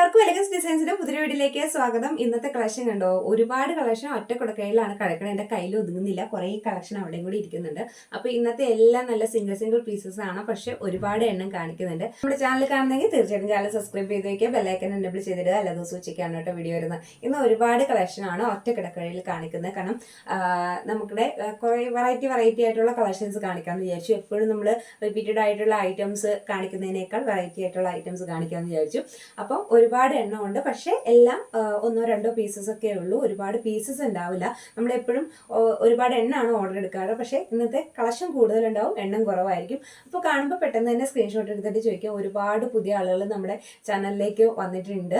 എല്ലാവർക്കും എലഗൻസ് ഡിസൈൻസിന്റെ പുതിയ വീട്ടിലേക്ക് സ്വാഗതം. ഇന്നത്തെ കളക്ഷൻ കണ്ടോ? ഒരുപാട് കളക്ഷൻ ഒറ്റ കുടക്കയിലാണ് കിടക്കുന്നത് എന്റെ കയ്യിൽ ഒതുങ്ങുന്നില്ല. കുറേ കളക്ഷൻ അവിടെയും കൂടി ഇരിക്കുന്നുണ്ട്. അപ്പൊ ഇന്നത്തെ എല്ലാം നല്ല സിംഗിൾ സിംഗിൾ പീസസ് ആണ്. പക്ഷെ ഒരുപാട് എണ്ണം കാണിക്കുന്നുണ്ട്. നമ്മുടെ ചാനൽ കാണുന്നെങ്കിൽ തീർച്ചയായിട്ടും ചാനൽ സബ്സ്ക്രൈബ് ചെയ്ത് വയ്ക്കുക ബെല്ലൈക്കൻ എനബിൾ ചെയ്തിടുക. എല്ലാ ദിവസവും ഉച്ചയ്ക്കാണ് കേട്ടോ വീഡിയോ വരുന്നത്. ഇന്ന് ഒരുപാട് ആണ് ഒറ്റ കിടക്കഴയിൽ കാണിക്കുന്നത്. കാരണം നമുക്കിടെ കുറെ വെറൈറ്റി വെറൈറ്റി ആയിട്ടുള്ള കളക്ഷൻസ് കാണിക്കാമെന്ന് വിചാരിച്ചു. എപ്പോഴും നമ്മൾ റിപ്പീറ്റഡ് ആയിട്ടുള്ള ഐറ്റംസ് കാണിക്കുന്നതിനേക്കാൾ വെറൈറ്റി ആയിട്ടുള്ള ഐറ്റംസ് കാണിക്കാമെന്ന് വിചാരിച്ചു. അപ്പം ഒരുപാട് എണ്ണം ഉണ്ട് പക്ഷേ എല്ലാം ഒന്നോ രണ്ടോ പീസസ് ഒക്കെ ഉള്ളൂ. ഒരുപാട് പീസസ് ഉണ്ടാവില്ല. നമ്മളെപ്പോഴും ഒരുപാട് എണ്ണമാണ് ഓർഡർ എടുക്കാറ്. പക്ഷേ ഇന്നത്തെ കളക്ഷൻ കൂടുതലുണ്ടാവും എണ്ണം കുറവായിരിക്കും. അപ്പോൾ കാണുമ്പോൾ പെട്ടെന്ന് തന്നെ സ്ക്രീൻഷോട്ട് എടുത്തിട്ട് ചോദിക്കാം. ഒരുപാട് പുതിയ ആളുകൾ നമ്മുടെ ചാനലിലേക്ക് വന്നിട്ടുണ്ട്.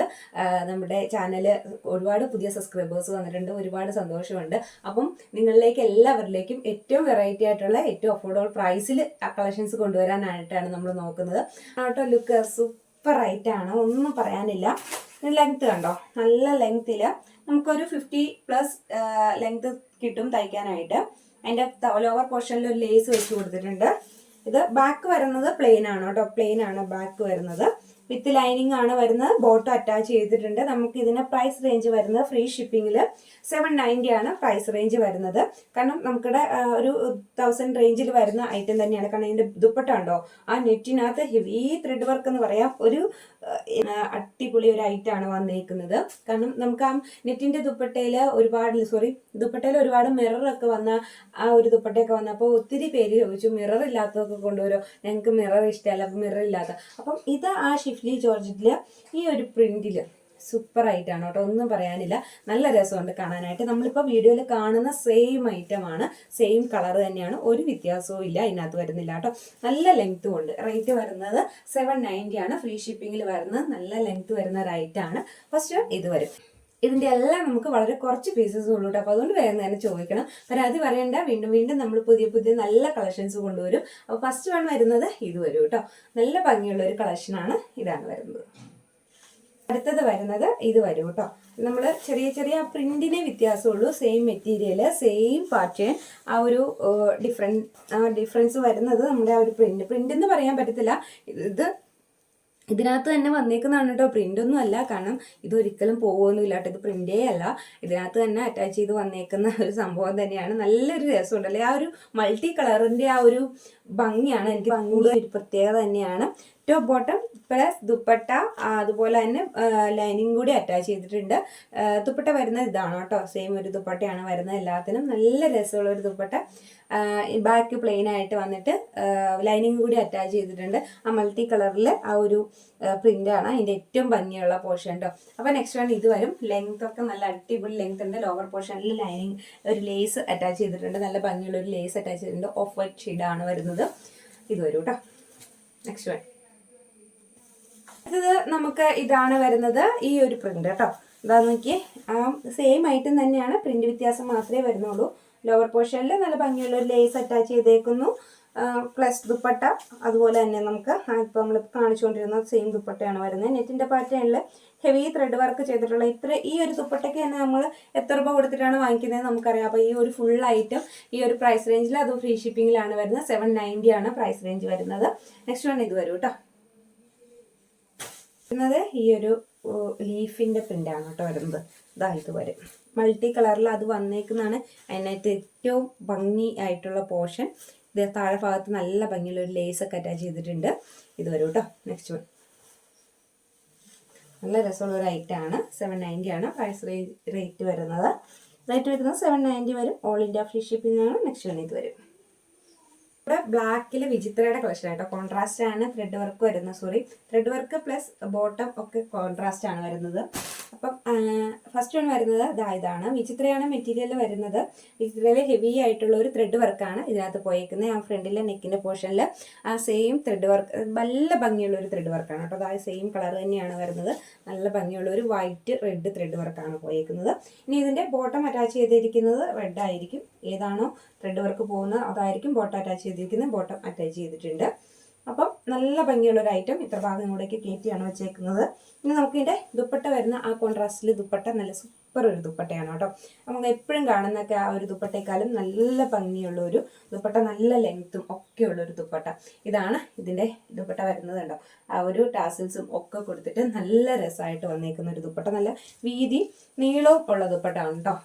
നമ്മുടെ ചാനൽ ഒരുപാട് പുതിയ സബ്സ്ക്രൈബേഴ്സ് വന്നിട്ടുണ്ട്. ഒരുപാട് സന്തോഷമുണ്ട്. അപ്പം നിങ്ങളിലേക്ക് എല്ലാവരിലേക്കും ഏറ്റവും വെറൈറ്റി ആയിട്ടുള്ള ഏറ്റവും അഫോർഡബിൾ പ്രൈസിൽ കളക്ഷൻസ് കൊണ്ടുവരാനായിട്ടാണ് നമ്മൾ നോക്കുന്നത്. ആട്ടോ ലുക്ക് സൂപ്പർ റൈറ്റ് ആണ്. ഒന്നും പറയാനില്ല. ലെങ്ത് കണ്ടോ? നല്ല ലെങ്ത്തിൽ നമുക്കൊരു ഫിഫ്റ്റി പ്ലസ് ലെങ്ത് കിട്ടും തയ്ക്കാനായിട്ട്. അതിന്റെ ലോവർ പോർഷനിൽ ഒരു ലേസ് വെച്ച് കൊടുത്തിട്ടുണ്ട്. ഇത് ബാക്ക് വരുന്നത് പ്ലെയിൻ ആണ് കേട്ടോ. പ്ലെയിൻ ആണ് ബാക്ക് വരുന്നത്. വിത്ത് ലൈനിങ് ആണ് വരുന്നത്. ബോട്ടം അറ്റാച്ച് ചെയ്തിട്ടുണ്ട്. നമുക്ക് ഇതിന് പ്രൈസ് റേഞ്ച് വരുന്നത് ഫ്രീ ഷിപ്പിങ്ങിൽ സെവൻ നയന്റി ആണ് പ്രൈസ് റേഞ്ച് വരുന്നത്. കാരണം നമുക്കിടെ ഒരു തൗസൻഡ് റേഞ്ചിൽ വരുന്ന ഐറ്റം തന്നെയാണ്. കാരണം ഇതിന്റെ ദുപ്പട്ട ഉണ്ടോ? ആ നെറ്റിനകത്ത് ഹെവി ത്രെഡ് വർക്ക് എന്ന് പറയാം. ഒരു അടിപൊളി ഒരു ഐറ്റം ആണ് വന്നേക്കുന്നത്. കാരണം നമുക്ക് ആ നെറ്റിന്റെ ദുപ്പട്ടയിൽ ഒരുപാട് സോറി ദുപ്പട്ടയിൽ ഒരുപാട് മിററൊക്കെ വന്ന ആ ഒരു ദുപ്പട്ടയൊക്കെ വന്നപ്പോൾ ഒത്തിരി പേര് ചോദിച്ചു മിറർ ഇല്ലാത്തതൊക്കെ കൊണ്ടുവരും? ഞങ്ങൾക്ക് മിറർ ഇഷ്ടമല്ല അപ്പം മിറർ ഇല്ലാത്ത. അപ്പം ഇത് ആ ഷിഫ്ലി ജോർജറ്റിൽ ഈ ഒരു പ്രിന്റിൽ സൂപ്പർ ആയിട്ടാണ് കേട്ടോ. ഒന്നും പറയാനില്ല. നല്ല രസമുണ്ട് കാണാനായിട്ട്. നമ്മളിപ്പോൾ വീഡിയോയിൽ കാണുന്ന സെയിം ഐറ്റം ആണ്. സെയിം കളർ തന്നെയാണ്. ഒരു വ്യത്യാസവും ഇല്ല. അതിനകത്ത് വരുന്നില്ല കേട്ടോ. നല്ല ലെങ്ത്തും ഉണ്ട്. റേറ്റ് വരുന്നത് സെവൻ നയന്റി ആണ്. ഫ്രീ ഷിപ്പിങ്ങിൽ വരുന്നത് നല്ല ലെങ്ത് വരുന്ന ആണ്. ഫസ്റ്റ് ഇത് വരും. ഇതിന്റെ എല്ലാം നമുക്ക് വളരെ കുറച്ച് പീസസ് ഉള്ളൂ അപ്പോൾ അതുകൊണ്ട് വേഗം തന്നെ ചോദിക്കണം. പരാതി പറയണ്ട. വീണ്ടും വീണ്ടും നമ്മൾ പുതിയ പുതിയ നല്ല കളക്ഷൻസ് കൊണ്ടുവരും. അപ്പോൾ ഫസ്റ്റ് വൺ വരുന്നത് ഇത് വരും കേട്ടോ. നല്ല ഭംഗിയുള്ള ഒരു കളക്ഷനാണ് ഇതാണ് വരുന്നത്. അടുത്തത് വരുന്നത് ഇത് വരും കേട്ടോ. നമ്മൾ ചെറിയ ചെറിയ പ്രിന്റിനെ വ്യത്യാസമുള്ളൂ. സെയിം മെറ്റീരിയൽ സെയിം പാറ്റേൺ ആ ഒരു ഡിഫറെന്റ് ഡിഫറൻസ് വരുന്നത് നമ്മുടെ ആ ഒരു പ്രിന്റ് പ്രിന്റ് എന്ന് പറയാൻ പറ്റത്തില്ല. ഇത് ഇതിനകത്ത് തന്നെ വന്നേക്കുന്നതാണ് കേട്ടോ. പ്രിന്റ് ഒന്നും അല്ല. കാരണം ഇത് ഒരിക്കലും പോകുമൊന്നുമില്ല കേട്ടോ. ഇത് പ്രിന്റേ അല്ല. ഇതിനകത്ത് തന്നെ അറ്റാച്ച് ചെയ്ത് വന്നേക്കുന്ന ഒരു സംഭവം തന്നെയാണ്. നല്ലൊരു രസമുണ്ടല്ലേ? ആ ഒരു മൾട്ടി കളറിന്റെ ആ ഒരു ഭംഗിയാണ് എനിക്ക് ഭംഗിയുടെ ഒരു പ്രത്യേകത തന്നെയാണ്. ടോപ്പ് ബോട്ടം പ്ലസ് ദുപ്പട്ട അതുപോലെ തന്നെ ലൈനിങ് കൂടി അറ്റാച്ച് ചെയ്തിട്ടുണ്ട്. ദുപ്പട്ട വരുന്നത് ഇതാണ് കേട്ടോ. സെയിം ഒരു ദുപ്പട്ടയാണ് വരുന്നത് എല്ലാത്തിനും. നല്ല രസമുള്ള ഒരു ദുപ്പട്ട. ബാക്ക് പ്ലെയിൻ ആയിട്ട് വന്നിട്ട് ലൈനിങ് കൂടി അറ്റാച്ച് ചെയ്തിട്ടുണ്ട്. ആ മൾട്ടി കളറിൽ ആ ഒരു പ്രിന്റ് ആണ് അതിന്റെ ഏറ്റവും ഭംഗിയുള്ള പോർഷൻ കേട്ടോ അപ്പോൾ നെക്സ്റ്റ് വൺ ഇത് വരും. ലെങ്ത് ഒക്കെ നല്ല അടിപൊളി ലെങ്ത് ഉണ്ട്. ലോവർ പോർഷനിൽ ലൈനിങ് ഒരു ലേസ് അറ്റാച്ച് ചെയ്തിട്ടുണ്ട്. നല്ല ഭംഗിയുള്ള ഒരു ലേസ് അറ്റാച്ച് ചെയ്തിട്ടുണ്ട്. ഓഫ് വൈറ്റ് ഷെയ്ഡാണ് വരുന്നത്. ഇത് വരും കേട്ടോ നെക്സ്റ്റ് വൺ അടുത്തത് നമുക്ക് ഇതാണ് വരുന്നത് ഈ ഒരു പ്രിന്റ് കേട്ടോ ഇതാ നോക്കി ആ സെയിം ഐറ്റം തന്നെയാണ്. പ്രിന്റ് വ്യത്യാസം മാത്രമേ വരുന്നുള്ളൂ. ലോവർ പോർഷനിൽ നല്ല ഭംഗിയുള്ള ഒരു ലേസ് അറ്റാച്ച് ചെയ്തേക്കുന്നു. പ്ലസ് ദുപ്പട്ട. അതുപോലെ തന്നെ നമുക്ക് ഇപ്പോൾ നമ്മൾ കാണിച്ചുകൊണ്ടിരുന്ന സെയിം ദുപ്പട്ടയാണ് വരുന്നത്. നെറ്റിന്റെ പാറ്റേണിൽ ഹെവി ത്രെഡ് വർക്ക് ചെയ്തിട്ടുള്ള ഇത്ര ഈ ഒരു ദുപ്പട്ടയ്ക്ക് തന്നെ നമ്മൾ എത്ര രൂപ കൊടുത്തിട്ടാണ് വാങ്ങിക്കുന്നത് നമുക്കറിയാം. അപ്പോൾ ഈ ഒരു ഫുൾ ഐറ്റം ഈ ഒരു പ്രൈസ് റേഞ്ചിൽ അത് ഫ്രീ ഷിപ്പിങ്ങിലാണ് വരുന്നത്. സെവൻ നയന്റി ആണ് പ്രൈസ് റേഞ്ച് വരുന്നത്. നെക്സ്റ്റ് വൺ ഇത് വരും കേട്ടോ വരുന്നത് ഈ ഒരു ലീഫിന്റെ പ്രിന്റാണ് കേട്ടോ വരുന്നത്. ഇതാ വരും. മൾട്ടി കളറിൽ അത് വന്നേക്കുന്നതാണ്. അതിനകത്ത് ഏറ്റവും ഭംഗി ആയിട്ടുള്ള പോർഷൻ ഇത് താഴെ ഭാഗത്ത് നല്ല ഭംഗിയുള്ള ഒരു ലേസ് ഒക്കെ അറ്റാച്ച് ചെയ്തിട്ടുണ്ട്. ഇത് വരും കേട്ടോ നെക്സ്റ്റ് വൺ നല്ല രസമുള്ള ഒരു ഐറ്റം ആണ്. സെവൻ നയന്റി ആണ് പ്രൈസ് റേറ്റ് വരുന്നത്. റേറ്റ് വരുന്നത് സെവൻ നയന്റി വരും. ഓൾ ഇന്ത്യ ഫ്രീ ഷിപ്പിംഗ് ആണ്. നെക്സ്റ്റ് വൺ ഇത് വരും. ഇവിടെ ബ്ലാക്കിൽ വിചിത്രയുടെ കളക്ഷൻ ആട്ടോ. കോൺട്രാസ്റ്റ് ആണ് ത്രെഡ് വർക്ക് വരുന്നത് sorry thread work plus bottom ഒക്കെ കോൺട്രാസ്റ്റ് ആണ് വരുന്നത്. അപ്പം ഫസ്റ്റ് വൺ വരുന്നത് ഇതാ ഇതാണ്. വിചിത്രയാണ് മെറ്റീരിയൽ വരുന്നത്. വിചിത്രയിൽ ഹെവി ആയിട്ടുള്ള ഒരു ത്രെഡ് വർക്കാണ് ഇതിനകത്ത് പോയേക്കുന്നത്. ആ ഫ്രണ്ടിലെ നെക്കിന്റെ പോർഷനിൽ ആ സെയിം ത്രെഡ് വർക്ക് നല്ല ഭംഗിയുള്ള ഒരു ത്രെഡ് വർക്കാണ് അപ്പോൾ അതായത് സെയിം കളർ തന്നെയാണ് വരുന്നത്. നല്ല ഭംഗിയുള്ള ഒരു വൈറ്റ് റെഡ് ത്രെഡ് വർക്കാണ് പോയേക്കുന്നത്. ഇനി ഇതിന്റെ ബോട്ടം അറ്റാച്ച് ചെയ്തിരിക്കുന്നത് റെഡ് ആയിരിക്കും. ഏതാണോ ത്രെഡ് വർക്ക് പോകുന്നത് അതായിരിക്കും ബോട്ടം അറ്റാച്ച് ചെയ്തിരിക്കുന്നത് ബോട്ടം അറ്റാച്ച് ചെയ്തിട്ടുണ്ട്. അപ്പം നല്ല ഭംഗിയുള്ള ഒരു ഐറ്റം ഇത്ര ഭാഗം കൂടെയൊക്കെ കയറ്റിയാണ് വെച്ചേക്കുന്നത്. ഇനി നമുക്ക് ഇതിന്റെ ദുപ്പട്ട വരുന്ന ആ കോൺട്രാസ്റ്റിൽ ദുപ്പട്ട നല്ല സൂപ്പർ ഒരു ദുപ്പട്ടയാണ് കേട്ടോ. നമുക്ക് എപ്പോഴും കാണുന്നൊക്കെ ആ ഒരു ദുപ്പട്ടയെക്കാളും നല്ല ഭംഗിയുള്ള ഒരു ദുപ്പട്ട നല്ല ലെങ്ത്തും ഒക്കെ ഉള്ള ഒരു ദുപ്പട്ട. ഇതാണ് ഇതിന്റെ ദുപ്പട്ട വരുന്നത് കണ്ടോ. ആ ഒരു ടാസിൽസും ഒക്കെ കൊടുത്തിട്ട് നല്ല രസമായിട്ട് വന്നേക്കുന്ന ഒരു ദുപ്പട്ട. നല്ല വീതി നീളവും ഉള്ള ദുപ്പട്ടാണ് കേട്ടോ.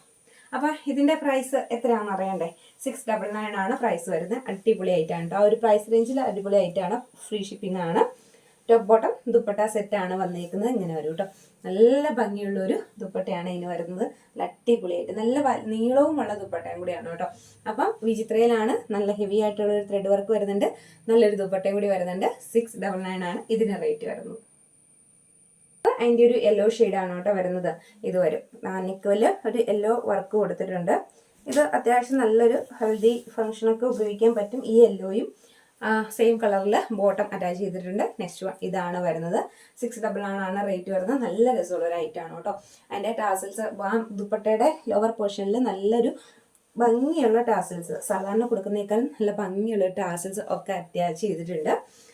അപ്പൊ ഇതിന്റെ പ്രൈസ് എത്രയാണെന്ന് അറിയണ്ടേ? സിക്സ് ഡബിൾ നയൻ ആണ് പ്രൈസ് വരുന്നത്. അടിപൊളി ആയിട്ടാണ് കേട്ടോ ആ ഒരു പ്രൈസ് റേഞ്ചിൽ അടിപൊളി ആയിട്ടാണ് ഫ്രീ ഷിപ്പിംഗ് ആണ്. ടോപ്പ് ബോട്ടം ദുപ്പട്ട സെറ്റ് ആണ് വന്നേക്കുന്നത്. ഇങ്ങനെ വരും കേട്ടോ നല്ല ഭംഗിയുള്ള ഒരു ദുപ്പട്ടയാണ് ഇതിന് വരുന്നത്. നല്ല അടിപൊളിയായിട്ട് നല്ല നീളവുമുള്ള ദുപ്പട്ടയും കൂടിയാണ് കേട്ടോ അപ്പം വിചിത്രയിലാണ് നല്ല ഹെവി ആയിട്ടുള്ള ഒരു ത്രെഡ് വർക്ക് വരുന്നുണ്ട്. നല്ലൊരു ദുപ്പട്ടയും കൂടി വരുന്നുണ്ട്. സിക്സ് ഡബിൾ നയൻ ആണ് ഇതിന് റേറ്റ് വരുന്നത്. അതിന്റെ ഒരു യെല്ലോ ആണ് കേട്ടോ വരുന്നത്. ഇത് വരും നിക്കോൽ ഒരു യെല്ലോ വർക്ക് കൊടുത്തിട്ടുണ്ട്. ഇത് അത്യാവശ്യം നല്ലൊരു ഹെൽത്തി ഫങ്ഷനൊക്കെ ഉപയോഗിക്കാൻ പറ്റും ഈ യെല്ലോയും സെയിം കളറിൽ ബോട്ടം അറ്റാച്ച് ചെയ്തിട്ടുണ്ട്. നെക്സ്റ്റ് വൺ ഇതാണ് വരുന്നത്. സിക്സ് ഡബിൾ ആണ് റേറ്റ് വരുന്നത്. നല്ല രസമുള്ള ഒരു കേട്ടോ. അതിന്റെ ടാസൽസ് ദുപ്പട്ടയുടെ ലോവർ പോർഷനിൽ നല്ലൊരു ഭംഗിയുള്ള ടാസൽസ്. സാധാരണ കൊടുക്കുന്നേക്കാൾ നല്ല ഭംഗിയുള്ള ടാസൽസ് ഒക്കെ അറ്റാച്ച് ചെയ്തിട്ടുണ്ട്.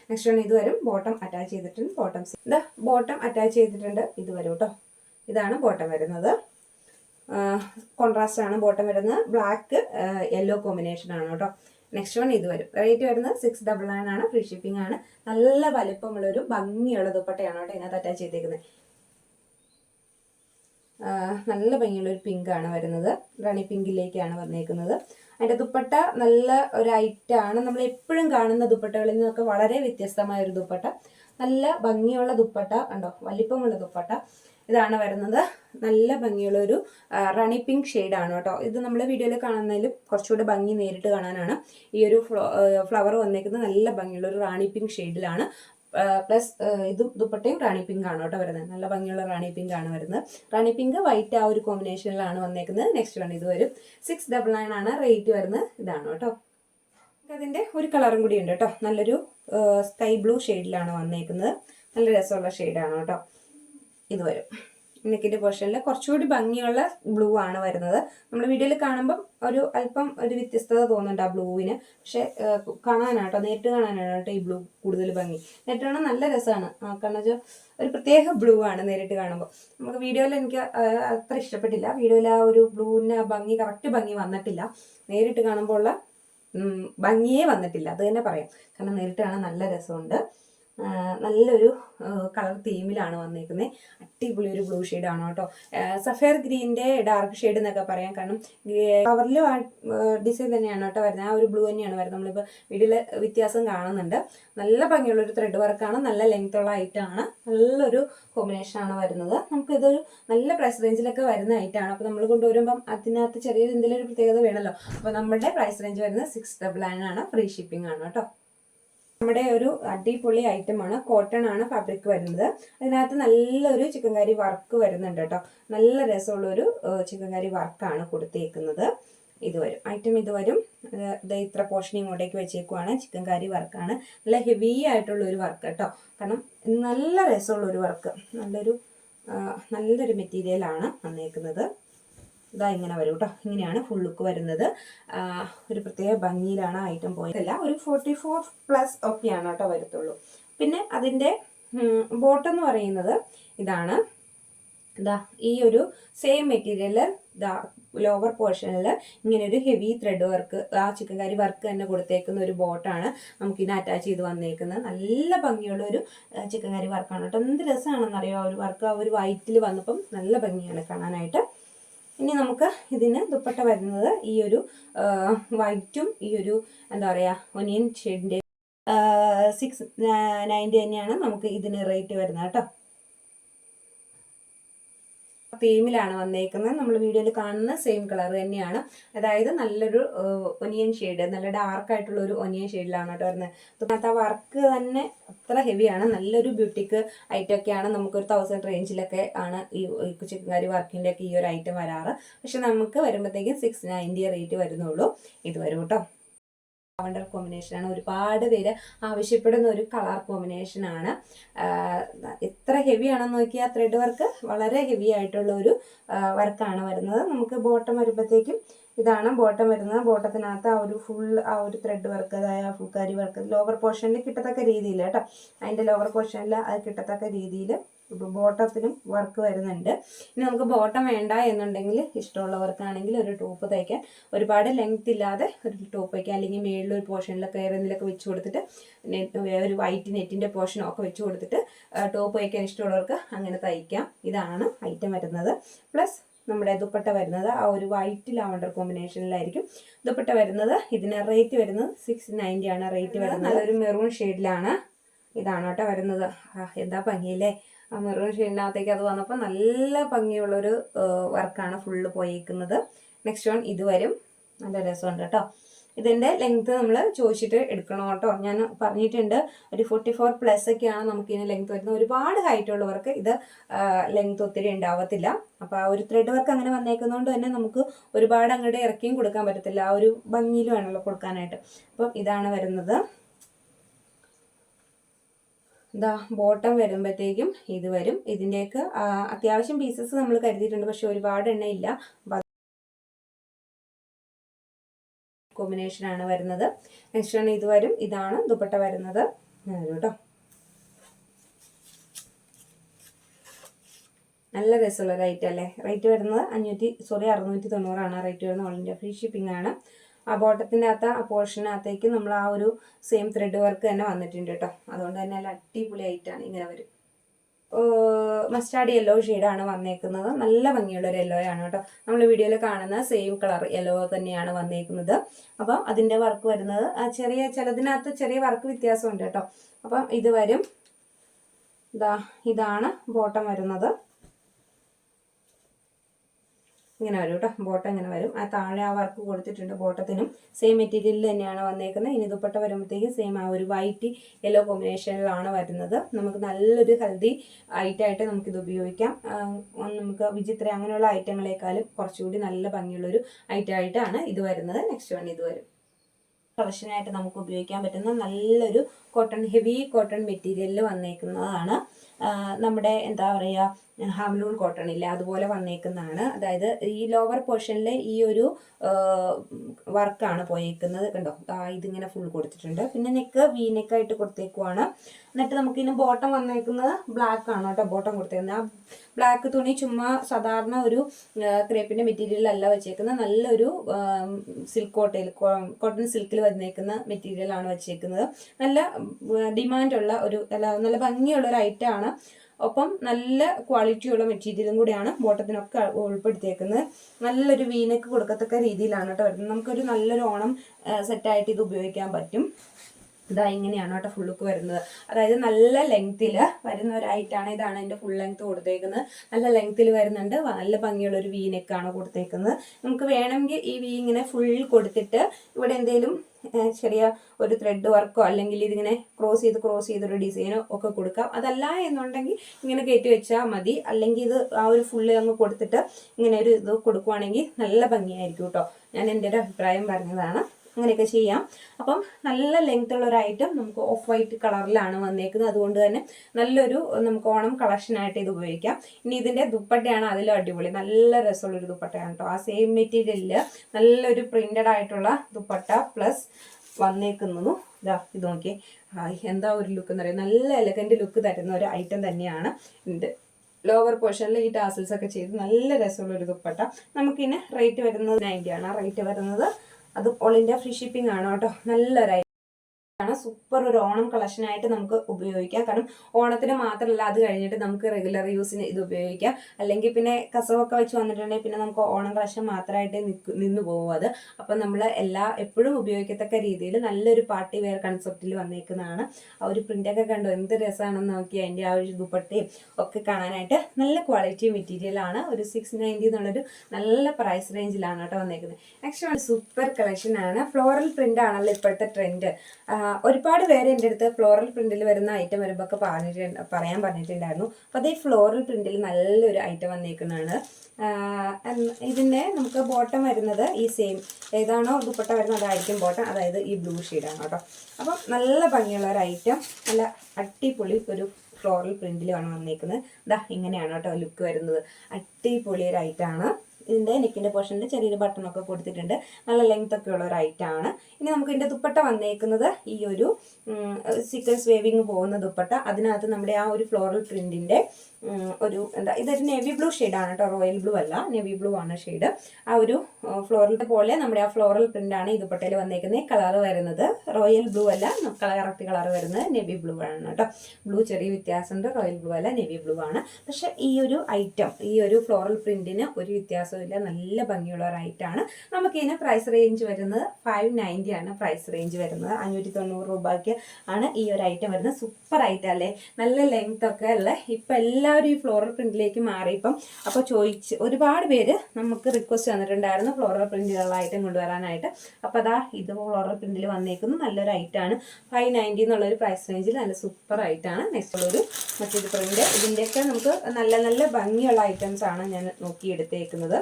നെക്സ്റ്റ് ആണ് ഇതുവരും ബോട്ടം അറ്റാച്ച് ചെയ്തിട്ടുണ്ട്. ബോട്ടം ഇതാ ബോട്ടം അറ്റാച്ച് ചെയ്തിട്ടുണ്ട്. ഇത് വരും കേട്ടോ ഇതാണ് ബോട്ടം വരുന്നത്. കോൺട്രാസ്റ്റ് ആണ് ബോട്ടം വരുന്നത്. ബ്ലാക്ക് യെല്ലോ കോമ്പിനേഷൻ ആണ് കേട്ടോ നെക്സ്റ്റ് വൺ ഇത് വരും. റേറ്റ് വരുന്നത് സിക്സ് ഡബിൾ നയൻ ആണ്. ഫ്രീ ഷിപ്പിംഗ് ആണ്. നല്ല വലിപ്പമുള്ളൊരു ഭംഗിയുള്ള ദുപ്പട്ടയാണ് കേട്ടോ ഇതിനകത്ത് അറ്റാച്ച് ചെയ്തേക്കുന്നത്. നല്ല ഭംഗിയുള്ള ഒരു പിങ്ക് ആണ് വരുന്നത്. റാണി പിങ്കിലേക്കാണ് വന്നേക്കുന്നത്. അതിന്റെ ദുപ്പട്ട നല്ല ഒരു ഐറ്റാണ് നമ്മൾ എപ്പോഴും കാണുന്ന ദുപ്പട്ടകളിൽ നിന്നൊക്കെ വളരെ വ്യത്യസ്തമായ ഒരു ദുപ്പട്ട. നല്ല ഭംഗിയുള്ള ദുപ്പട്ട കണ്ടോ? വലിപ്പമുള്ള ദുപ്പട്ട ഇതാണ് വരുന്നത്. നല്ല ഭംഗിയുള്ള ഒരു റണി പിങ്ക് ആണ് കേട്ടോ. ഇത് നമ്മൾ വീഡിയോയിൽ കാണുന്നതിലും കുറച്ചുകൂടെ ഭംഗി നേരിട്ട് കാണാനാണ് ഈ ഒരു ഫ്ലവർ വന്നേക്കുന്നത്. നല്ല ഭംഗിയുള്ള ഒരു റാണി പിങ്ക് ഷെയ്ഡിലാണ്. പ്ലസ് ഇതും ദുപ്പട്ടയും റാണി പിങ്ക് ആണ് കേട്ടോ വരുന്നത്. നല്ല ഭംഗിയുള്ള റാണി പിങ്ക് ആണ് വരുന്നത്. റാണി പിങ്ക് വൈറ്റ് ആ ഒരു കോമ്പിനേഷനിലാണ് വന്നേക്കുന്നത്. നെക്സ്റ്റ് വൺ ഇത് വരും. സിക്സ് ഡബിൾ നയൻ ആണ് റേറ്റ് വരുന്നത്. ഇതാണ് കേട്ടോ. അതിന്റെ ഒരു കളറും കൂടി ഉണ്ട് കേട്ടോ. നല്ലൊരു സ്കൈ ബ്ലൂ ഷെയ്ഡിലാണ് വന്നേക്കുന്നത്. നല്ല രസമുള്ള ഷെയ്ഡാണ് കേട്ടോ. ഇത് വരും. നെക്കിന്റെ പോർഷനിൽ കുറച്ചുകൂടി ഭംഗിയുള്ള ബ്ലൂ ആണ് വരുന്നത്. നമ്മൾ വീഡിയോയിൽ കാണുമ്പം ഒരു അല്പം ഒരു വ്യത്യസ്തത തോന്നുന്നുണ്ട് ആ ബ്ലൂവിന്. പക്ഷേ കാണാനാട്ടോ നേരിട്ട് കാണാനാണ് കേട്ടോ ഈ ബ്ലൂ കൂടുതൽ ഭംഗി. നേരിട്ട് കാണാൻ നല്ല രസമാണ്. കാരണം വെച്ചാൽ ഒരു പ്രത്യേക ബ്ലൂ ആണ് നേരിട്ട് കാണുമ്പോൾ നമുക്ക് വീഡിയോയിൽ എനിക്ക് അത്ര ഇഷ്ടപ്പെട്ടില്ല. വീഡിയോയിൽ ആ ഒരു ബ്ലൂവിന്റെ ഭംഗി കറക്റ്റ് ഭംഗി വന്നിട്ടില്ല. നേരിട്ട് കാണുമ്പോൾ ഉള്ള ഭംഗിയേ വന്നിട്ടില്ല. അത് തന്നെ പറയാം. കാരണം നേരിട്ട് കാണാൻ നല്ല രസമുണ്ട്. നല്ലൊരു കളർ തീമിലാണ് വന്നേക്കുന്നത് അടിപൊളി ഒരു ബ്ലൂ ആണ് കേട്ടോ. സഫയർ ഗ്രീന്റെ ഡാർക്ക് ഷെയ്ഡ് എന്നൊക്കെ പറയാം. കാരണം കവറിലും ആ ഡിസൈൻ തന്നെയാണ് കേട്ടോ വരുന്നത്. ആ ഒരു ബ്ലൂ തന്നെയാണ് വരുന്നത്. നമ്മളിപ്പോൾ വീട്ടിൽ വ്യത്യാസം കാണുന്നുണ്ട്. നല്ല ഭംഗിയുള്ള ഒരു ത്രെഡ് വർക്കാണ് നല്ല ലെങ്ത് ഉള്ള ഐറ്റമാണ് നല്ലൊരു കോമ്പിനേഷനാണ് വരുന്നത്. നമുക്കിതൊരു നല്ല പ്രൈസ് റേഞ്ചിലൊക്കെ വരുന്ന ഐറ്റമാണ് അപ്പോൾ നമ്മൾ കൊണ്ടുവരുമ്പം അതിനകത്ത് ചെറിയൊരു എന്തെങ്കിലും ഒരു പ്രത്യേകത വേണമല്ലോ അപ്പോൾ നമ്മുടെ പ്രൈസ് റേഞ്ച് വരുന്നത് സിക്സ് ഡബിൾ ആണ്. ഫ്രീ ഷിപ്പിംഗ് ആണ് കേട്ടോ. നമ്മുടെ ഒരു അടിപൊളി ഐറ്റമാണ്. കോട്ടൺ ആണ് ഫാബ്രിക് വരുന്നത്. അതിനകത്ത് നല്ലൊരു ചിക്കൻ കറി വർക്ക് വരുന്നുണ്ട് കേട്ടോ. നല്ല രസമുള്ളൊരു ചിക്കൻ കറി വർക്കാണ് കൊടുത്തേക്കുന്നത്. ഇത് വരും. ഐറ്റം ഇത് വരും. ഇത് ഇത്ര പോർഷൻ ഇങ്ങോട്ടേക്ക് വെച്ചേക്കുവാണ്. ചിക്കൻ കറി വർക്കാണ് നല്ല ഹെവി ആയിട്ടുള്ള ഒരു വർക്ക് കേട്ടോ. കാരണം നല്ല രസമുള്ള ഒരു വർക്ക് നല്ലൊരു നല്ലൊരു മെറ്റീരിയലാണ് വന്നേക്കുന്നത് ഇതാ ഇങ്ങനെ വരും കേട്ടോ. ഇങ്ങനെയാണ് ഫുൾ ലുക്ക് വരുന്നത്. ഒരു പ്രത്യേക ഭംഗിയിലാണ് ഐറ്റം പോയതല്ല ഒരു ഫോർട്ടി ഫോർ പ്ലസ് ഒക്കെയാണ് കേട്ടോ വരത്തുള്ളൂ. പിന്നെ അതിന്റെ ബോട്ടം എന്ന് പറയുന്നത് ഇതാണ്. ഇതാ ഈ ഒരു സെയിം മെറ്റീരിയൽ ഇതാ ലോവർ പോർഷനിൽ ഇങ്ങനെ ഒരു ഹെവി ത്രെഡ് വർക്ക് ആ ചിക്കൻ കാരി വർക്ക് തന്നെ കൊടുത്തേക്കുന്ന ഒരു ബോട്ടാണ് നമുക്കിതിനെ അറ്റാച്ച് ചെയ്ത് വന്നേക്കുന്നത്. നല്ല ഭംഗിയുള്ള ഒരു ചിക്കൻ കാരി വർക്കാണ് കേട്ടോ. എന്ത് രസമാണെന്നറിയോ? ആ ഒരു വർക്ക് ആ ഒരു വൈറ്റിൽ വന്നപ്പം നല്ല ഭംഗിയാണ് കാണാനായിട്ട്. ഇനി നമുക്ക് ഇതിന് ദുപ്പട്ട വരുന്നത് ഈ ഒരു വൈറ്റും ഈ ഒരു എന്താ പറയുക ഒനിയൻ ഷെയ്ഡിന്റെ സിക്സ് നയന്റി തന്നെയാണ് നമുക്ക് ഇതിന് റേറ്റ് വരുന്നത് കേട്ടോ. തീമിലാണ് വന്നേക്കുന്നത്. നമ്മൾ വീഡിയോയിൽ കാണുന്ന സെയിം കളർ തന്നെയാണ്. അതായത് നല്ലൊരു ഒനിയൻ ഷെയ്ഡ് നല്ല ഡാർക്ക് ആയിട്ടുള്ള ഒരു ഒനിയൻ ഷെയ്ഡിലാണ് കേട്ടോ വരുന്നത്. അതിനകത്ത് ആ വർക്ക് തന്നെ അത്ര ഹെവിയാണ് നല്ലൊരു ബ്യൂട്ടിക്ക് ഐറ്റം ഒക്കെയാണ് നമുക്കൊരു തൗസൻഡ് റേഞ്ചിലൊക്കെ ആണ് ഈ ചിക്കൻകാരി വർക്കിന്റെ ഒക്കെ ഈ ഒരു ഐറ്റം വരാറ്. പക്ഷെ നമുക്ക് വരുമ്പോഴത്തേക്കും സിക്സ് നയന്റി റേറ്റ് വരുന്നുള്ളൂ. ഇത് വരും കേട്ടോ. ലാവണ്ടർ കോമ്പിനേഷൻ ആണ്. ഒരുപാട് പേര് ആവശ്യപ്പെടുന്ന ഒരു കളർ കോമ്പിനേഷൻ ആണ്. എത്ര ഹെവി ആണെന്ന് നോക്കിയാൽ ത്രെഡ് വർക്ക് വളരെ ഹെവി ആയിട്ടുള്ള ഒരു വർക്കാണ് വരുന്നത്. നമുക്ക് ബോട്ടം വരുമ്പോഴത്തേക്കും ഇതാണ് ബോട്ടം വരുന്നത്. ബോട്ടത്തിനകത്ത് ആ ഒരു ഫുൾ ആ ഒരു ത്രെഡ് വർക്ക് അതായത് ഫുൾക്കാരി വർക്ക് ലോവർ പോർഷനിൽ കിട്ടത്തക്ക രീതിയിൽ കേട്ടോ. അതിന്റെ ലോവർ പോർഷനിൽ അത് കിട്ടത്തക്ക രീതിയിൽ ബോട്ടത്തിനും വർക്ക് വരുന്നുണ്ട്. ഇനി നമുക്ക് ബോട്ടം വേണ്ട എന്നുണ്ടെങ്കിൽ ഇഷ്ടമുള്ളവർക്കാണെങ്കിൽ ഒരു ടോപ്പ് തയ്ക്കാൻ ഒരുപാട് ലെങ്ത് ഇല്ലാതെ ഒരു ടോപ്പ് വയ്ക്കാം അല്ലെങ്കിൽ മേളിൽ ഒരു പോർഷനിലൊക്കെ ഏതെങ്കിലുമൊക്കെ വെച്ച് കൊടുത്തിട്ട് ഒരു വൈറ്റ് നെറ്റിന്റെ പോർഷനോ ഒക്കെ വെച്ച് കൊടുത്തിട്ട് ടോപ്പ് വയ്ക്കാൻ ഇഷ്ടമുള്ളവർക്ക് അങ്ങനെ തയ്ക്കാം. ഇതാണ് ഐറ്റം വരുന്നത്. പ്ലസ് നമ്മുടെ ദുപ്പട്ട വരുന്നത് ആ ഒരു വൈറ്റ് ലാവണ്ടർ കോമ്പിനേഷനിലായിരിക്കും ദുപ്പട്ട വരുന്നത് ഇതിന് റേറ്റ് വരുന്നത് സിക്സ് നയന്റി ആണ്. റേറ്റ് വരുന്നത് നല്ലൊരു മെറൂൺ ഷെയ്ഡിലാണ് ഇതാണ് കേട്ടോ വരുന്നത് എന്താ ഭംഗിയില്ലേ? മെറൂൺ ഷെയ്ഡിനകത്തേക്ക് അത് വന്നപ്പോൾ നല്ല ഭംഗിയുള്ളൊരു വർക്കാണ് ഫുള്ള് പോയിരിക്കുന്നത് നെക്സ്റ്റ് വൺ ഇത് വരും. നല്ല രസമുണ്ട് കേട്ടോ. ഇതിന്റെ ലെങ്ത് നമ്മൾ ചോദിച്ചിട്ട് എടുക്കണം കേട്ടോ. ഞാൻ പറഞ്ഞിട്ടുണ്ട് ഒരു ഫോർട്ടി ഫോർ പ്ലസ് ഒക്കെയാണ് നമുക്ക് ഇതിന് ലെങ്ത് വരുന്നത്. ഒരുപാട് ഹൈറ്റ് ഉള്ളവർക്ക് ഇത് ലെങ്ത് ഒത്തിരി ഉണ്ടാവത്തില്ല. അപ്പോൾ ആ ഒരു ത്രെഡ് വർക്ക് അങ്ങനെ വന്നേക്കുന്നതുകൊണ്ട് തന്നെ നമുക്ക് ഒരുപാട് അങ്ങോട്ട് ഇറക്കിയും കൊടുക്കാൻ പറ്റത്തില്ല. ആ ഒരു ഭംഗിയിൽ വേണമല്ലോ കൊടുക്കാനായിട്ട്. അപ്പം ഇതാണ് വരുന്നത്. ഇതാ ബോട്ടം വരുമ്പോഴത്തേക്കും ഇത് വരും. ഇതിന്റെയൊക്കെ അത്യാവശ്യം പീസസ് നമ്മൾ കരുതിയിട്ടുണ്ട്. പക്ഷെ ഒരുപാട് എണ്ണ ഇല്ല കോമ്പിനേഷൻ ആണ് വരുന്നത്. നെക്സ്റ്റ് ആണ് ഇത് വരും. ഇതാണ് ദുപ്പട്ട വരുന്നത്. കേട്ടോ നല്ല രസമുള്ള റേറ്റ് അല്ലേ? റേറ്റ് വരുന്നത് അഞ്ഞൂറ്റി സോറി അറുന്നൂറ്റി തൊണ്ണൂറാണ്. റേറ്റ് വരുന്നത് ഓൾ ഇന്ത്യ ഫ്രീ ഷിപ്പിംഗ് ആണ്. ആ ബോട്ടത്തിന്റെ അകത്ത് ആ പോർഷനകത്തേക്ക് നമ്മൾ ആ ഒരു സെയിം ത്രെഡ് വർക്ക് തന്നെ വന്നിട്ടുണ്ട് കേട്ടോ അതുകൊണ്ട് തന്നെ നല്ല അടിപൊളി ആയിട്ടാണ് ഇങ്ങനെ വരും. മസ്റ്റാർഡ് യെല്ലോ ഷെയ്ഡാണ് വന്നേക്കുന്നത്. നല്ല ഭംഗിയുള്ള ഒരു യെല്ലോ ആണ് കേട്ടോ നമ്മൾ വീഡിയോയിൽ കാണുന്ന സെയിം കളർ യെല്ലോ തന്നെയാണ് വന്നേക്കുന്നത്. അപ്പം അതിന്റെ വർക്ക് വരുന്നത് ചെറിയ ചിലതിനകത്ത് ചെറിയ വർക്ക് വ്യത്യാസമുണ്ട് കേട്ടോ അപ്പം ഇത് വരും. ഇതാ ഇതാണ് ബോട്ടം വരുന്നത്. ഇങ്ങനെ വരും കേട്ടോ. ബോട്ടം ഇങ്ങനെ വരും. ആ താഴെ ആ വർക്ക് കൊടുത്തിട്ടുണ്ട് ബോട്ടത്തിനും. സെയിം മെറ്റീരിയലിൽ തന്നെയാണ് വന്നേക്കുന്നത്. ഇനി ദുപ്പട്ട വരുമ്പോഴത്തേക്കും സെയിം ആ ഒരു വൈറ്റ് യെല്ലോ കോമ്പിനേഷനിലാണ് വരുന്നത്. നമുക്ക് നല്ലൊരു ഹെൽത്തി ഐറ്റമായിട്ട് നമുക്കിത് ഉപയോഗിക്കാം. നമുക്ക് വിചിത്ര അങ്ങനെയുള്ള ഐറ്റങ്ങളെക്കാളും കുറച്ചുകൂടി നല്ല ഭംഗിയുള്ളൊരു ഐറ്റമായിട്ടാണ് ഇത് വരുന്നത്. നെക്സ്റ്റ് വൺ ഇത് വരും. കളക്ഷനായിട്ട് നമുക്ക് ഉപയോഗിക്കാൻ പറ്റുന്ന നല്ലൊരു കോട്ടൺ ഹെവി കോട്ടൺ മെറ്റീരിയലിൽ വന്നേക്കുന്നതാണ്. നമ്മുടെ എന്താ പറയുക ഹാംലൂൺ കോട്ടൺ ഇല്ല അതുപോലെ വന്നേക്കുന്നതാണ്. അതായത് ഈ ലോവർ പോർഷനിൽ ഈ ഒരു വർക്കാണ് പോയേക്കുന്നത് കണ്ടോ? ഇതിങ്ങനെ ഫുൾ കൊടുത്തിട്ടുണ്ട്. പിന്നെ നെക്ക് വി നെക്കായിട്ട് കൊടുത്തേക്കുവാണ്. എന്നിട്ട് നമുക്കിതിന് ബോട്ടം വന്നേക്കുന്നത് ബ്ലാക്ക് ആണ് കേട്ടോ ബോട്ടം കൊടുത്തേക്കുന്നത്. ആ ബ്ലാക്ക് തുണി ചുമ്മാ സാധാരണ ഒരു ക്രേപ്പിന്റെ മെറ്റീരിയലല്ല വെച്ചേക്കുന്നത്. നല്ലൊരു സിൽക്ക് കോട്ടയിൽ കോട്ടൺ സിൽക്കിൽ വന്നേക്കുന്ന മെറ്റീരിയലാണ് വെച്ചേക്കുന്നത്. നല്ല ഡിമാൻഡുള്ള ഒരു അല്ല നല്ല ഭംഗിയുള്ള ഒരു ഐറ്റമാണ് ഒപ്പം നല്ല ക്വാളിറ്റിയുള്ള മെറ്റീരിയലും കൂടിയാണ് ബോട്ടത്തിനൊക്കെ ഉൾപ്പെടുത്തിയേക്കുന്നത്. നല്ലൊരു വീനക്ക് കൊടുക്കത്തക്ക രീതിയിലാണ് കേട്ടോ വരുന്നത്. നമുക്കൊരു നല്ലൊരു ഓണം സെറ്റായിട്ട് ഇത് ഉപയോഗിക്കാൻ പറ്റും. ഇതാ ഇങ്ങനെയാണ് കേട്ടോ ഫുൾ ലുക്ക് വരുന്നത്. അതായത് നല്ല ലെങ്ത്തിൽ വരുന്ന ഒരു ഐറ്റാണ് ഇതാണ് എന്റെ ഫുൾ ലെങ്ത് കൊടുത്തേക്കുന്നത്. നല്ല ലെങ്ത്തിൽ വരുന്നുണ്ട്. നല്ല ഭംഗിയുള്ള ഒരു വി നെക്കാണ് കൊടുത്തേക്കുന്നത്. നമുക്ക് വേണമെങ്കിൽ ഈ വി ഇങ്ങനെ ഫുൾ കൊടുത്തിട്ട് ഇവിടെ എന്തെങ്കിലും ചെറിയ ഒരു ത്രെഡ് വർക്കോ അല്ലെങ്കിൽ ഇതിങ്ങനെ ക്രോസ് ചെയ്ത് ക്രോസ് ചെയ്തൊരു ഡിസൈനോ ഒക്കെ കൊടുക്കാം. അതല്ല എന്നുണ്ടെങ്കിൽ ഇങ്ങനെ കയറ്റി വെച്ചാൽ മതി. അല്ലെങ്കിൽ ഇത് ആ ഒരു ഫുള്ള് അങ്ങ് കൊടുത്തിട്ട് ഇങ്ങനെ ഒരു ഇത് കൊടുക്കുവാണെങ്കിൽ നല്ല ഭംഗിയായിരിക്കും കേട്ടോ. ഞാൻ എന്റെ ഒരു അഭിപ്രായം പറഞ്ഞതാണ്. അങ്ങനെയൊക്കെ ചെയ്യാം. അപ്പം നല്ല ലെങ്ത് ഉള്ള ഒരു ഐറ്റം നമുക്ക് ഓഫ് വൈറ്റ് കളറിലാണ് വന്നേക്കുന്നത്. അതുകൊണ്ട് തന്നെ നല്ലൊരു നമുക്ക് ഓണം കളക്ഷനായിട്ട് ഇത് ഉപയോഗിക്കാം. ഇനി ഇതിന്റെ ദുപ്പട്ടയാണ് അതിലും അടിപൊളി. നല്ല രസമുള്ളൊരു ദുപ്പട്ടയാണ് കേട്ടോ ആ സെയിം മെറ്റീരിയലിൽ നല്ലൊരു പ്രിന്റഡ് ആയിട്ടുള്ള ദുപ്പട്ട പ്ലസ് വന്നേക്കുന്നതും ഇതാ ഇത് നോക്കിയേ. എന്താ ഒരു ലുക്ക് എന്ന് പറയുന്നത് നല്ല എലഗന്റ് ലുക്ക് തരുന്ന ഒരു ഐറ്റം തന്നെയാണ് ഇത്. ലോവർ പോർഷനിൽ ഈ ടാസിൽസ് ഒക്കെ ചെയ്ത് നല്ല രസമുള്ള ഒരു ദുപ്പട്ട. നമുക്കിന് റേറ്റ് വരുന്നത് നയന്റി ആണ്. റേറ്റ് വരുന്നത് അത് ഓൾ ഇന്ത്യ ഫ്രീ ഷിപ്പിംഗ് ആണ് കേട്ടോ? നല്ലൊരു ആണ്. സൂപ്പർ ഒരു ഓണം കളക്ഷനായിട്ട് നമുക്ക് ഉപയോഗിക്കാം. കാരണം ഓണത്തിന് മാത്രമല്ല അത് കഴിഞ്ഞിട്ട് നമുക്ക് റെഗുലർ യൂസിന് ഇത് ഉപയോഗിക്കാം. അല്ലെങ്കിൽ പിന്നെ കസവൊക്കെ വെച്ച് വന്നിട്ടുണ്ടെങ്കിൽ പിന്നെ നമുക്ക് ഓണം കളക്ഷൻ മാത്രമായിട്ട് നിന്ന് പോകും അത്. അപ്പം നമ്മൾ എല്ലാ എപ്പോഴും ഉപയോഗിക്കത്തക്ക രീതിയിൽ നല്ലൊരു പാർട്ടി വെയർ കൺസെപ്റ്റിൽ വന്നേക്കുന്നതാണ്. ആ ഒരു പ്രിന്റൊക്കെ കണ്ടു? എന്ത് രസമാണെന്ന് നോക്കി അതിന്റെ ആ ഒരു ദുപ്പട്ടയും ഒക്കെ കാണാനായിട്ട് നല്ല ക്വാളിറ്റി മെറ്റീരിയലാണ് ഒരു സിക്സ് നയന്റി എന്നുള്ളൊരു നല്ല പ്രൈസ് റേഞ്ചിലാണ് കേട്ടോ വന്നേക്കുന്നത്. നെക്സ്റ്റ് സൂപ്പർ കളക്ഷൻ ആണ്. ഫ്ലോറൽ പ്രിന്റ് ആണല്ലോ ഇപ്പോഴത്തെ ട്രെൻഡ് ഒരുപാട് പേര് എന്റെ അടുത്ത് ഫ്ലോറൽ പ്രിന്റിൽ വരുന്ന ഐറ്റം വരുമ്പോൾ ഒക്കെ പറഞ്ഞിട്ടുണ്ട് പറയാൻ പറഞ്ഞിട്ടുണ്ടായിരുന്നു. അപ്പോൾ അതേ ഫ്ലോറൽ പ്രിന്റിൽ നല്ലൊരു ഐറ്റം വന്നേക്കുന്നതാണ്. ഇതിന്റെ നമുക്ക് ബോട്ടം വരുന്നത് ഈ സെയിം ഏതാണോ ദുപ്പട്ട വരുന്നത് അതായിരിക്കും ബോട്ടം അതായത് ഈ ബ്ലൂ ഷെയ്ഡാണ് കേട്ടോ. അപ്പം നല്ല ഭംഗിയുള്ള ഒരു ഐറ്റം നല്ല അടിപൊളി ഒരു ഫ്ലോറൽ പ്രിന്റിലാണ് വന്നേക്കുന്നത്. ദാ ഇങ്ങനെയാണ് കേട്ടോ ലുക്ക് വരുന്നത്. അടിപൊളി ഒരു ഐറ്റമാണ് ഇതിന്റെ നെക്കിന്റെ പോർഷനിൽ ചെറിയൊരു ബട്ടണൊക്കെ കൊടുത്തിട്ടുണ്ട്. നല്ല ലെങ്ത് ഒക്കെ ഉള്ള ഒരു ഐറ്റമാണ് ഇനി നമുക്ക് ഇതിന്റെ ദുപ്പട്ട വന്നേക്കുന്നത് ഈ ഒരു സീക്വൻസ് വേവിങ് പോകുന്ന ദുപ്പട്ട. അതിനകത്ത് നമ്മുടെ ആ ഒരു ഫ്ലോറൽ പ്രിന്റിന്റെ ഒരു എന്താ ഇതൊരു നേവി ബ്ലൂ ഷെയ്ഡാണ് കേട്ടോ. റോയൽ ബ്ലൂ അല്ല. നേവി ബ്ലൂ ആണ് ഷെയ്ഡ് ആ ഒരു ഫ്ലോറലിന്റെ പോലെ നമ്മുടെ ആ ഫ്ലോറൽ പ്രിന്റാണ് ഈ ദുപ്പട്ടയിൽ വന്നേക്കുന്നത്. കളർ വരുന്നത് റോയൽ ബ്ലൂ അല്ല. കറക്റ്റ് കളർ വരുന്നത് നേവി ബ്ലൂ ആണ് കേട്ടോ. ബ്ലൂ ചെറിയ വ്യത്യാസമുണ്ട്. റോയൽ ബ്ലൂ അല്ല. നേവി ബ്ലൂ ആണ്. പക്ഷേ ഈ ഒരു ഐറ്റം ഈ ഒരു ഫ്ലോറൽ പ്രിന്റിന് ഒരു വ്യത്യാസവും ഇല്ല നല്ല ഭംഗിയുള്ള ഒരു നമുക്കിതിന് പ്രൈസ് റേഞ്ച് വരുന്നത് ഫൈവ് നയന്റി ആണ് പ്രൈസ് റേഞ്ച് വരുന്നത്. അഞ്ഞൂറ്റി തൊണ്ണൂറ് രൂപയ്ക്ക് ആണ് ഈ ഒരു ഐറ്റം വരുന്നത്. സൂപ്പർ ഐറ്റം അല്ലേ? നല്ല ലെങ്ത് ഒക്കെ അല്ലേ ഇപ്പം എല്ലാവരും ഈ ഫ്ലോറൽ പ്രിന്റിലേക്ക് മാറി ഇപ്പം അപ്പോൾ ചോദിച്ച് ഒരുപാട് പേര് നമുക്ക് റിക്വസ്റ്റ് തന്നിട്ടുണ്ടായിരുന്നു ഫ്ലോറൽ പ്രിന്റുള്ള ഐറ്റം കൊണ്ടുവരാനായിട്ട്. അപ്പോൾ അതാ ഇത് ഫ്ലോറൽ പ്രിന്റിൽ വന്നേക്കുന്നു. നല്ലൊരു ഐറ്റമാണ് ഫൈവ് നയന്റി എന്നുള്ളൊരു പ്രൈസ് റേഞ്ചിൽ നല്ല സൂപ്പർ ആയിട്ടാണ് നെക്സ്റ്റ് ഉള്ളൊരു മറ്റൊരു പ്രിന്റ് ഇതിന്റെയൊക്കെ നമുക്ക് നല്ല നല്ല ഭംഗിയുള്ള ഐറ്റംസ് ആണ് ഞാൻ നോക്കിയെടുത്തേക്കുന്നത്.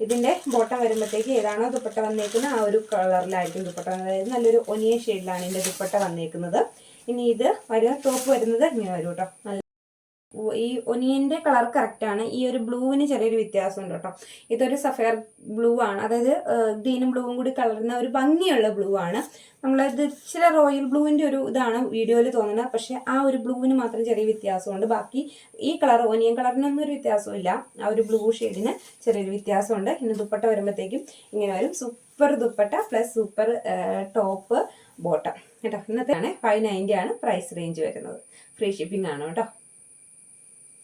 ഇതിന്റെ ബോട്ടം വരുമ്പോഴത്തേക്ക് ഏതാണോ ദുപ്പട്ട വന്നേക്കുന്നത് ആ ഒരു കളറിലായിരിക്കും ദുപ്പട്ട. അതായത് നല്ലൊരു ഒനിയ ഷെയ്ഡിലാണ് ഇതിന്റെ ദുപ്പട്ട വന്നേക്കുന്നത് ഇനി ഇത് വരുന്ന ടോപ്പ് വരുന്നത് ഇങ്ങനെ വരും കേട്ടോ ഈ ഒനിയന്റെ കളർ കറക്റ്റ് ആണ്. ഈ ഒരു ബ്ലൂവിന് ചെറിയൊരു വ്യത്യാസമുണ്ട് കേട്ടോ. ഇതൊരു സഫയർ ബ്ലൂ ആണ്. അതായത് ഗ്രീനും ബ്ലൂവും കൂടി കളറുന്ന ഒരു ഭംഗിയുള്ള ബ്ലൂ ആണ്. നമ്മളത് ഇച്ചിരി റോയൽ ബ്ലൂവിന്റെ ഒരു ഇതാണ് വീഡിയോയിൽ തോന്നുന്നത്. പക്ഷെ ആ ഒരു ബ്ലൂവിന് മാത്രം ചെറിയ വ്യത്യാസമുണ്ട്. ബാക്കി ഈ കളർ ഒനിയൻ കളറിനൊന്നും ഒരു വ്യത്യാസമില്ല ആ ഒരു ബ്ലൂ ഷെയ്ഡിന് ചെറിയൊരു വ്യത്യാസമുണ്ട്. ഇന്ന് ദുപ്പട്ട വരുമ്പോഴത്തേക്കും ഇങ്ങനെ വരും. Super dupatta plus super top bottom കേട്ടോ ഇന്നത്തെ ആണ് ഫൈവ് നയന്റി ആണ് പ്രൈസ് റേഞ്ച് വരുന്നത്. ഫ്രീ ഷിപ്പിംഗ് ആണ് കേട്ടോ.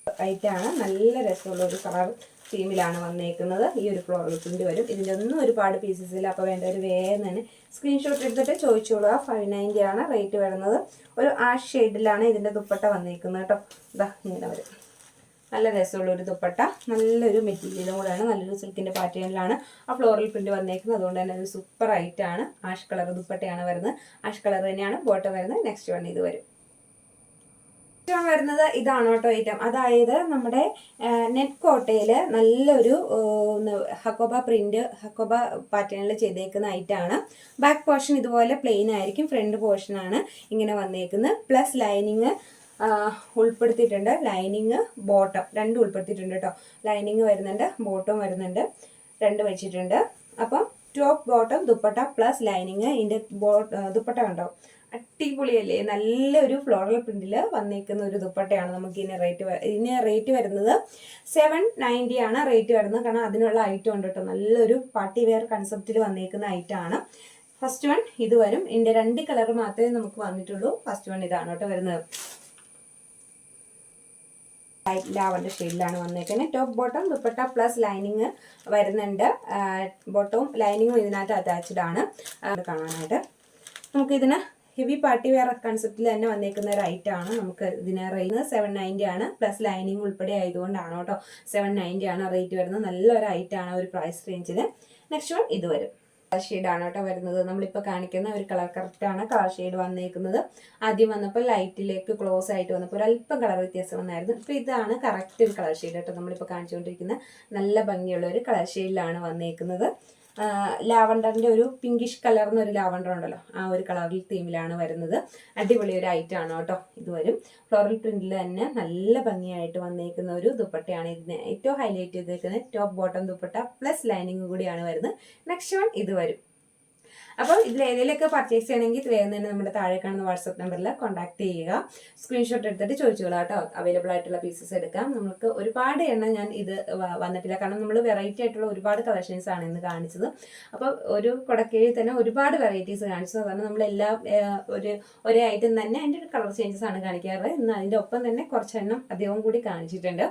ഐറ്റാണ് നല്ല രസമുള്ള ഒരു കളർ തീമിലാണ് വന്നേക്കുന്നത്. ഈ ഒരു ഫ്ലോറൽ പ്രിന്റ് വരും. ഇതിന്റെ ഒന്നും ഒരുപാട് പീസസ് ഇല്ല. അപ്പോൾ വേണ്ട ഒരു വേഗം തന്നെ സ്ക്രീൻഷോട്ട് എടുത്തിട്ട് ചോദിച്ചോളുക ഫൈവ് നയന്റി ആണ് റേറ്റ് വരുന്നത്. ഒരു ആഷ് ഷെയ്ഡിലാണ് ഇതിന്റെ ദുപ്പട്ട വന്നേക്കുന്നത് കേട്ടോ. ഇതാ ഇങ്ങനെ വരും. നല്ല രസമുള്ള ഒരു ദുപ്പട്ട. നല്ലൊരു മെറ്റീരിയലും കൂടെയാണ്. നല്ലൊരു സിൽക്കിന്റെ പാറ്റേണിലാണ് ആ ഫ്ലോറൽ പ്രിന്റ് വന്നേക്കുന്നത്. അതുകൊണ്ട് തന്നെ ഒരു സൂപ്പർ ആണ് ആഷ് കളർ ദുപ്പട്ടയാണ് വരുന്നത്. ആഷ് കളർ തന്നെയാണ് ബോട്ടം വരുന്നത്. നെക്സ്റ്റ് വൺ ഇത് വരും. വൺ വരുന്നത് ഇതാണ് കേട്ടോ ഐറ്റം അതായത് നമ്മുടെ നെറ്റ് കോട്ടയിൽ നല്ലൊരു ഹക്കോബ പ്രിന്റ് ഹക്കോബ പാറ്റേണിൽ ചെയ്തേക്കുന്ന ഐറ്റമാണ് ബാക്ക് പോർഷൻ ഇതുപോലെ പ്ലെയിൻ ആയിരിക്കും ഫ്രണ്ട് പോർഷനാണ് ഇങ്ങനെ വന്നേക്കുന്നത്. പ്ലസ് ലൈനിങ് ഉൾപ്പെടുത്തിയിട്ടുണ്ട്. ലൈനിങ് ബോട്ടം രണ്ടും ഉൾപ്പെടുത്തിയിട്ടുണ്ട് കേട്ടോ. ലൈനിങ് വരുന്നുണ്ട് ബോട്ടം വരുന്നുണ്ട്. രണ്ട് വെച്ചിട്ടുണ്ട്. അപ്പം top bottom dupatta plus lining ഇതിന്റെ ബോ ദുപ്പട്ട കണ്ടോ? അടിപൊളിയല്ലേ? നല്ലൊരു ഫ്ലോറൽ പ്രിന്റിൽ വന്നിരിക്കുന്ന ഒരു ദുപ്പട്ടയാണ് നമുക്ക് ഇതിന് റേറ്റ് ഇതിന് റേറ്റ് വരുന്നത് സെവൻ നയന്റി ആണ് റേറ്റ് വരുന്നത്. കാരണം അതിനുള്ള ഐറ്റം ഉണ്ട് കേട്ടോ നല്ലൊരു പാർട്ടി വെയർ കൺസെപ്റ്റിൽ വന്നിരിക്കുന്ന ഐറ്റം ആണ്. ഫസ്റ്റ് വൺ ഇത് വരും. ഇതിന്റെ രണ്ട് കളർ മാത്രമേ നമുക്ക് വന്നിട്ടുള്ളൂ. ഫസ്റ്റ് വൺ ഇതാണ് കേട്ടോ വരുന്നത്. ലാവന്റെ ഷെയ്ഡിലാണ് വന്നേക്കുന്നത് top bottom dupatta plus lining വരുന്നുണ്ട്. ബോട്ടവും ലൈനിങ്ങും ഇതിനകത്ത് അറ്റാച്ച്ഡ് ആണ്. കാണാനായിട്ട്. നമുക്കിതിന് ഹെവി പാർട്ടി വെയർ കൺസെപ്റ്റിൽ തന്നെ വന്നേക്കുന്ന ഒരു ഐറ്റം ആണ് നമുക്ക് ഇതിന് റേറ്റ് സെവൻ നയന്റി ആണ്. പ്ലസ് ലൈനിങ് ഉൾപ്പെടെ ആയതുകൊണ്ടാണ് കേട്ടോ സെവൻ നയന്റി ആണ് റേറ്റ് വരുന്നത്. നല്ലൊരു ഐറ്റം ആണ് ഒരു പ്രൈസ് റേഞ്ചിന് നെക്സ്റ്റ് വൺ ഇത് വരും. ഷെയ്ഡാണ് കേട്ടോ വരുന്നത്. നമ്മളിപ്പോൾ കാണിക്കുന്ന ഒരു കളർ കറക്റ്റാണ് കളർ ഷെയ്ഡ് വന്നേക്കുന്നത്. ആദ്യം വന്നപ്പോൾ ലൈറ്റിലേക്ക് ക്ലോസ് ആയിട്ട് വന്നപ്പോൾ ഒരു അല്പം കളർ വ്യത്യാസം വന്നായിരുന്നു. അപ്പോൾ ഇതാണ് കറക്റ്റ് ഒരു കളർ ഷെയ്ഡ് കേട്ടോ നമ്മളിപ്പോൾ കാണിച്ചുകൊണ്ടിരിക്കുന്ന. നല്ല ഭംഗിയുള്ള ഒരു കളർ ഷെയ്ഡിലാണ് വന്നേക്കുന്നത്. ലാവണ്ടറിന്റെ ഒരു പിങ്കിഷ് കളർന്ന ഒരു ലാവണ്ടർ ഉണ്ടല്ലോ. ആ ഒരു കളറിൽ തീമിലാണ് വരുന്നത്. അടിപൊളി ഒരു ഐറ്റം ആണ് കേട്ടോ ഇത് വരും. ഫ്ലോറൽ പ്രിന്റിൽ തന്നെ നല്ല ഭംഗിയായിട്ട് വന്നേക്കുന്ന ഒരു ദുപ്പട്ടയാണ് ഇതിന് ഏറ്റവും ഹൈലൈറ്റ് ചെയ്തേക്കുന്നത് top bottom dupatta plus lining കൂടിയാണ് വരുന്നത്. നെക്സ്റ്റ് വൺ ഇത് വരും. അപ്പോൾ ഇതിൽ ഏതെങ്കിലുമൊക്കെ പർച്ചേസ് ചെയ്യണമെങ്കിൽ വേഗം തന്നെ നമ്മുടെ താഴെ കാണുന്ന വാട്സപ്പ് നമ്പറിൽ കോൺടാക്ട് ചെയ്യുക. സ്ക്രീൻഷോട്ട് എടുത്തിട്ട് ചോദിച്ചോളാം കേട്ടോ അവൈലബിൾ ആയിട്ടുള്ള പീസസ് എടുക്കാം. നമുക്ക് ഒരുപാട് എണ്ണം ഞാൻ ഇത് വന്നിട്ടില്ല. കാരണം നമ്മൾ വെറൈറ്റി ആയിട്ടുള്ള ഒരുപാട് കളക്ഷൻസ് ആണ് ഇന്ന് കാണിച്ചത്. അപ്പോൾ ഒരു കുടക്കീഴിൽ തന്നെ ഒരുപാട് വെറൈറ്റീസ് കാണിച്ചത്. അതാണ് നമ്മളെല്ലാം ഒരു ഒരേ ഐറ്റം തന്നെ അതിന്റെ ഒരു കളർ ചേഞ്ചസ് ആണ് കാണിക്കാറ്. ഇന്ന് അതിന്റെ ഒപ്പം തന്നെ കുറച്ചെണ്ണം അധികവും കൂടി കാണിച്ചിട്ടുണ്ട്.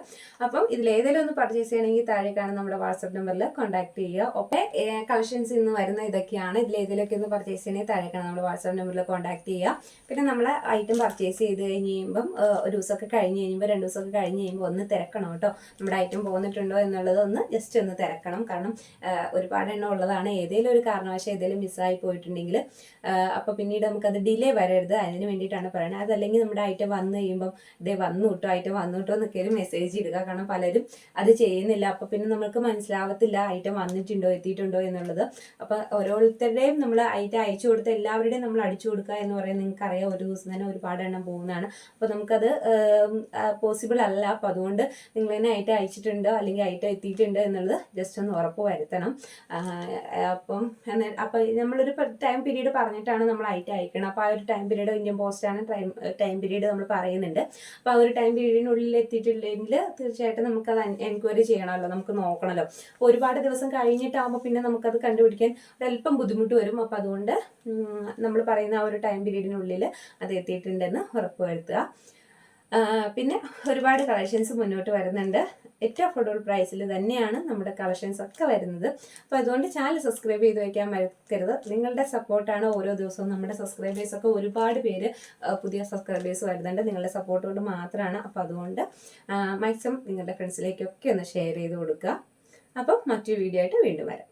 അപ്പം ഇതിൽ ഏതെങ്കിലും ഒന്ന് പർച്ചേസ് ചെയ്യണമെങ്കിൽ താഴെ കാണുന്ന നമ്മുടെ വാട്സപ്പ് നമ്പറിൽ കോൺടാക്ട് ചെയ്യുക. ഒപ്പം കളക്ഷൻസ് ഇന്ന് വരുന്ന ഇതൊക്കെയാണ്. ഇതിൽ ആരെങ്കിലുമൊക്കെ ഒന്ന് പർച്ചേസ് ചെയ്യണമെങ്കിൽ താഴേക്കാണ്. നമ്മൾ വാട്സാപ്പ് നമ്പറിൽ കോൺടാക്ട് ചെയ്യുക പിന്നെ നമ്മൾ ഐറ്റം പർച്ചേസ് ചെയ്ത് കഴിഞ്ഞ് കഴിയുമ്പം ഒരു ദിവസമൊക്കെ കഴിഞ്ഞ് കഴിയുമ്പോൾ രണ്ട് ദിവസമൊക്കെ കഴിഞ്ഞ് കഴിയുമ്പോൾ ഒന്ന് തിരക്കണം കേട്ടോ. നമ്മുടെ ഐറ്റം പോന്നിട്ടുണ്ടോ എന്നുള്ളത് ഒന്ന് ജസ്റ്റ് ഒന്ന് തിരക്കണം. കാരണം ഒരുപാട് എണ്ണം ഉള്ളതാണ്. ഏതെങ്കിലും ഒരു കാരണവശാൽ ഏതെങ്കിലും മിസ്സായി പോയിട്ടുണ്ടെങ്കിൽ അപ്പോൾ പിന്നീട് നമുക്കത് ഡിലേ വരരുത്. അതിന് വേണ്ടിയിട്ടാണ് പറയുന്നത് അതല്ലെങ്കിൽ നമ്മുടെ ഐറ്റം വന്നു കഴിയുമ്പം ഇതേ വന്നു കിട്ടോ ഐറ്റം വന്നു കിട്ടോ എന്നൊക്കെ ഒരു മെസ്സേജ് ഇടുക. കാരണം പലരും അത് ചെയ്യുന്നില്ല. അപ്പോൾ പിന്നെ നമുക്ക് മനസ്സിലാവത്തില്ല ഐറ്റം വന്നിട്ടുണ്ടോ എത്തിയിട്ടുണ്ടോ എന്നുള്ളത്. അപ്പോൾ ഓരോരുത്തരുടെയും നമ്മൾ അതിന്റെ അയച്ചു കൊടുത്ത് എല്ലാവരുടെയും നമ്മൾ അടിച്ചു കൊടുക്കുക എന്ന് പറയുന്നത് നിങ്ങൾക്ക് അറിയാം ഒരു ദിവസം തന്നെ ഒരുപാട് എണ്ണം പോകുന്നതാണ്. അപ്പോൾ നമുക്കത് പോസിബിൾ അല്ല. അപ്പോൾ അതുകൊണ്ട് നിങ്ങൾ തന്നെ ആയിട്ട് അയച്ചിട്ടുണ്ടോ അല്ലെങ്കിൽ ആയിട്ട് എത്തിയിട്ടുണ്ട് എന്നുള്ളത് ജസ്റ്റ് ഒന്ന് ഉറപ്പ് വരുത്തണം. അപ്പം അപ്പോൾ അപ്പം നമ്മളൊരു ടൈം പീരീഡ് പറഞ്ഞിട്ടാണ് നമ്മൾ ആയിട്ട് അയക്കണം അപ്പോൾ ആ ഒരു ടൈം പീരീഡ് ഇന്ത്യൻ പോസ്റ്റാണ് ടൈം ടൈം പീരീഡ് നമ്മൾ പറയുന്നുണ്ട്. അപ്പോൾ ആ ഒരു ടൈം പീരീഡിനുള്ളിൽ എത്തിയിട്ടില്ലെങ്കിൽ തീർച്ചയായിട്ടും നമുക്കത് എൻക്വയറി ചെയ്യണമല്ലോ. നമുക്ക് നോക്കണമല്ലോ. ഒരുപാട് ദിവസം കഴിഞ്ഞിട്ടാകുമ്പോൾ പിന്നെ നമുക്കത് കണ്ടുപിടിക്കാൻ ഒരല്പം ബുദ്ധിമുട്ട് വരും. അപ്പോൾ അതുകൊണ്ട് നമ്മൾ പറയുന്ന ആ ഒരു ടൈം പീരീഡിനുള്ളിൽ അത് എത്തിയിട്ടുണ്ടെന്ന് ഉറപ്പുവരുത്തുക. പിന്നെ ഒരുപാട് കളക്ഷൻസ് മുന്നോട്ട് വരുന്നുണ്ട്. ഏറ്റവും അഫോർഡബിൾ പ്രൈസിൽ തന്നെയാണ് നമ്മുടെ കളക്ഷൻസ് ഒക്കെ വരുന്നത്. അപ്പോൾ അതുകൊണ്ട് ചാനൽ സബ്സ്ക്രൈബ് ചെയ്ത് വയ്ക്കാൻ മറക്കരുത് നിങ്ങളുടെ സപ്പോർട്ടാണ് ഓരോ ദിവസവും നമ്മുടെ സബ്സ്ക്രൈബേഴ്സ് ഒക്കെ ഒരുപാട് പേര് പുതിയ സബ്സ്ക്രൈബേഴ്സ് വരുന്നുണ്ട്. നിങ്ങളുടെ സപ്പോർട്ട് കൊണ്ട് മാത്രമാണ്. അപ്പോൾ അതുകൊണ്ട് മാക്സിമം നിങ്ങളുടെ ഫ്രണ്ട്സിലേക്കൊക്കെ ഒന്ന് ഷെയർ ചെയ്ത് കൊടുക്കുക. അപ്പം മറ്റൊരു വീഡിയോ ആയിട്ട് വീണ്ടും വരാം.